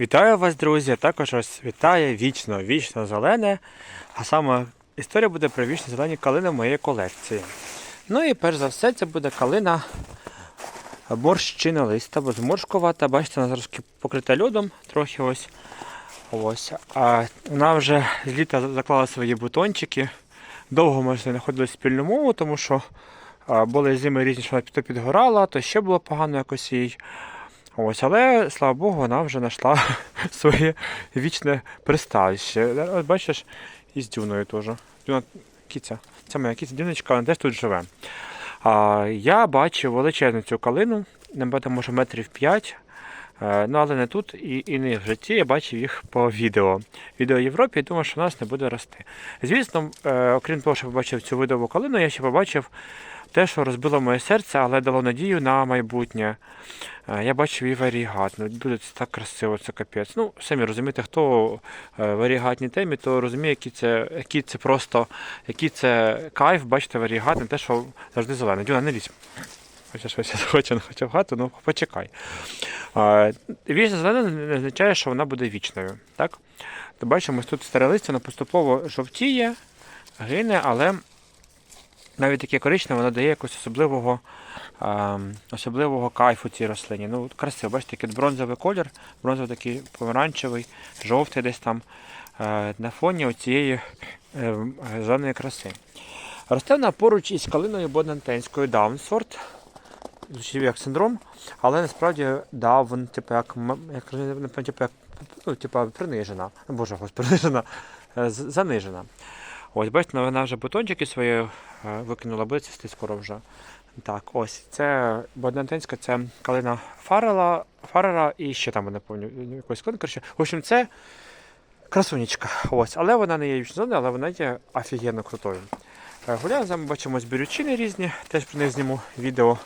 Вітаю вас, друзі! Також вас вітає вічно, вічно зелене. А саме історія буде про вічно зелені калини моєї колекції. Ну і перш за все, це буде калина борщинолиста, бо зморшкувата. Бачите, вона зараз покрита льодом трохи ось. ось. А вона вже з літа заклала свої бутончики. Довго ми не знаходили спільну мову, тому що були зими різні, що вона то підгорала, то ще було погано якось їй. Ось, але слава Богу, вона вже знайшла своє вічне приставище. От бачиш, і з дюною теж. Дюна кіця. Це моя кіця дюночка, вона теж тут живе. А, я бачив величезну цю калину, набагато може метрів 5. Ну, але не тут і, і не в житті. Я бачив їх по відео. Відео Європі, і думав, що у нас не буде рости. Звісно, е, окрім того, що побачив цю видову калину, я ще побачив те, що розбило моє серце, але дало надію на майбутнє. Е, Я бачив її варігат. Ну, дуже це так красиво, це капець. Ну, самі розумієте, хто е, в варігатній темі, то розуміє, який це, який це просто, який це кайф, бачите, варігат, не те, що завжди зелене. Дюна, не лізь. Хоча щось хоче, не хоче в хату, ну почекай. Вічна зелена не означає, що вона буде вічною. Так? То бачимо, ось тут старе листя, воно поступово жовтіє, гине, але навіть таке коричневе, воно дає якось особливого, а, особливого кайфу цій рослині. Ну, красиво, бачите, такий бронзовий колір, бронзовий такий помаранчевий, жовтий десь там е, на фоні цієї зеленої краси. Росте вона поруч із калиною боднантенською Даунсворт. Звучить як синдром, але насправді даун, типу, як, як, типу, як ну, типу, принижена. Боже, принижена, е, занижена. Ось, бачите, вона вже бутончики свої е, викинула, буде скоро вже. Так, ось. Це Боднантенська, це калина Фарела, Фарера і ще там, не пам'ятаю, якось. Коротше, в общем, це красунечка. Ось. Але вона не є вічнозонна, але вона є офігенно крутою. Е, Гуляємо з бачимо збірючини різні, теж про них зніму відео.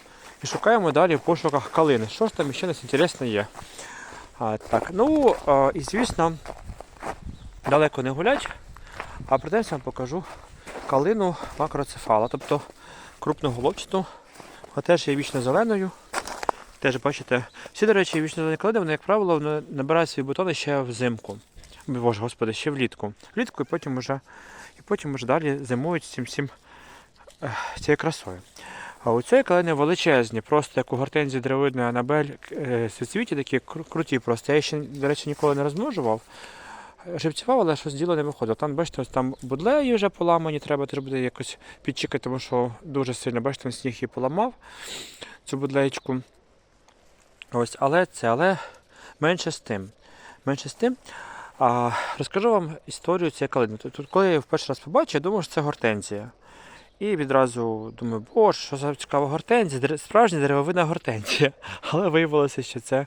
І шукаємо далі в пошуках калини. Що ж там ще нас інтересне є? А, так, ну а, і звісно, далеко не гулять, а проте вам покажу калину макроцефала, тобто крупноголовчату, вона теж є вічно зеленою. Теж бачите, всі, до речі, вічно зелені калини, вони, як правило, набирають свої бутони ще взимку. Боже, господи, ще влітку. Влітку і потім уже, і потім уже далі зимують цим всім е, цією красою. А у цієї калини величезні, просто як у гортензії древидної Анабель, е, суцвіті такі кру- круті просто. Я ще, до речі, ніколи не розмножував. Живцював, але щось діло не виходило. Там, бачите, ось там будлеї вже поламані, треба теж буде якось підчекати, тому що дуже сильно, бачите, він сніг її поламав, цю будлеєчку. Ось, але це, але менше з тим. Менше з тим. А, розкажу вам історію цієї калини. Тут, коли я її в перший раз побачив, я думав, що це гортензія. І відразу думаю, боже, що за цікава гортензія, справжня деревовина гортензія. Але виявилося, що це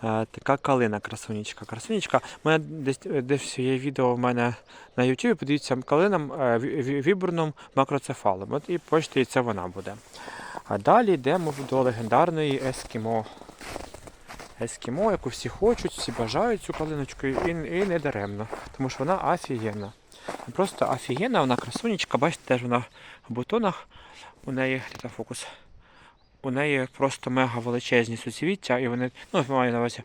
така калина, красунечка. Красунечка. У мене десь, десь є відео в мене на YouTube, подивіться, калинам е, ві- ві- віборним макроцефалом. От і і це вона буде. А далі йдемо до легендарної ескімо. Ескімо, яку всі хочуть, всі бажають цю калиночку, і, і не даремно, тому що вона офігенна. Просто офігенна, вона красунечка, бачите, теж вона в бутонах. У неї де фокус. У неї просто мега величезні суцвіття, і вони, ну, маю на увазі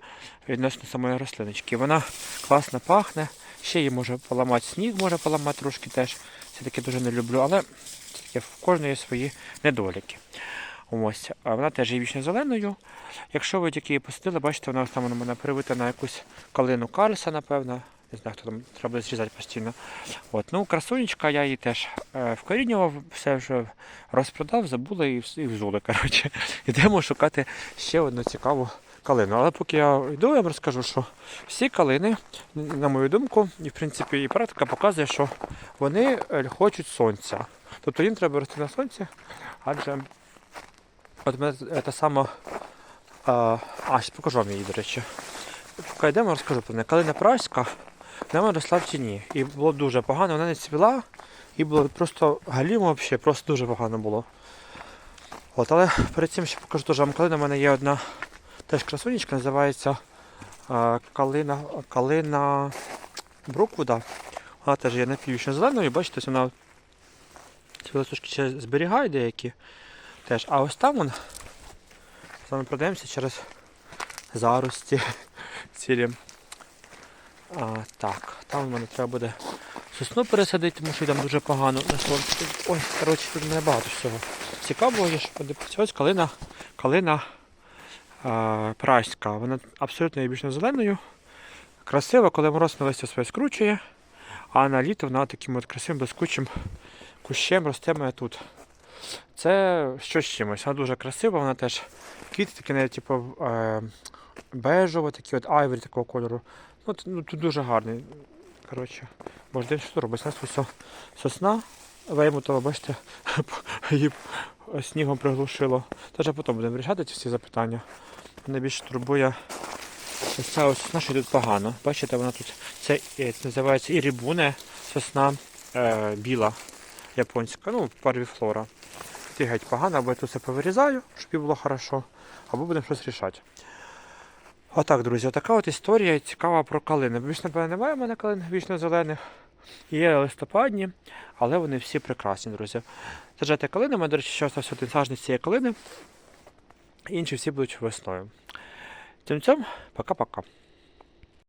відносно самої рослиночки. Вона класно пахне, ще її може поламати сніг, може поламати трошки теж. Це таке дуже не люблю, але це таке в кожної свої недоліки. Ось, а вона теж є вічно зеленою. Якщо ви тільки її посадили, бачите, вона там у мене привита на якусь калину Карлса, напевно. Не знаю, хто там треба зрізати постійно. От, ну, красунечка, я її теж е, вкорінював, все вже розпродав, забула і, і взули. Коротше. Йдемо шукати ще одну цікаву калину. Але поки я йду, я вам розкажу, що всі калини, на мою думку, і в принципі і практика показує, що вони е, хочуть сонця. Тобто їм треба рости на сонці, адже от мене е, та сама. А, ще покажу вам її, до речі. Поки йдемо, розкажу про неї. Калина праська, вона росла в тіні. І було дуже погано, вона не цвіла, і було просто галімо взагалі, просто дуже погано було. От, але перед цим ще покажу теж вам калина. У мене є одна теж красунечка, називається а, калина, калина Бруквуда. Вона теж є напіввічно зеленою, бачите, вона ці листочки ще зберігає деякі. Теж. А ось там вон, з вами продаємося через зарості цілі. А, так, там в мене треба буде сосну пересадити, тому що там дуже погано на сонці. Ой, коротше, тут мене багато всього. Цікавого є, що. Ось калина, калина а, праська. Вона абсолютно є більш зеленою. Красива, коли мороз на листя своє скручує, а на літо вона таким от красивим блискучим кущем росте мене тут. Це щось з чимось. Вона дуже красива, вона теж квіти такі, навіть, типу, е, бежево, такі от айвері такого кольору. Ну, т- ну, тут дуже гарний. Коротше, може, день що робить. Нас ось сосна веймутова, бачите, її снігом приглушило. Теж потім будемо вирішати ці всі запитання. Мене більше турбує ця сосна, що тут погано. Бачите, вона тут це, е, це називається ірібуне сосна е, біла японська, ну, парвіфлора. Ті геть погано, або я тут все повирізаю, щоб було хорошо, або будемо щось рішати. Отак, друзі, така от історія цікава про калини. Більш, напевно, немає в мене калин вічно зелених. Є листопадні, але вони всі прекрасні, друзі. Саджайте калини, мене, до речі, ще остався один сажник цієї калини. Інші всі будуть весною. Тим цьому, пока-пока.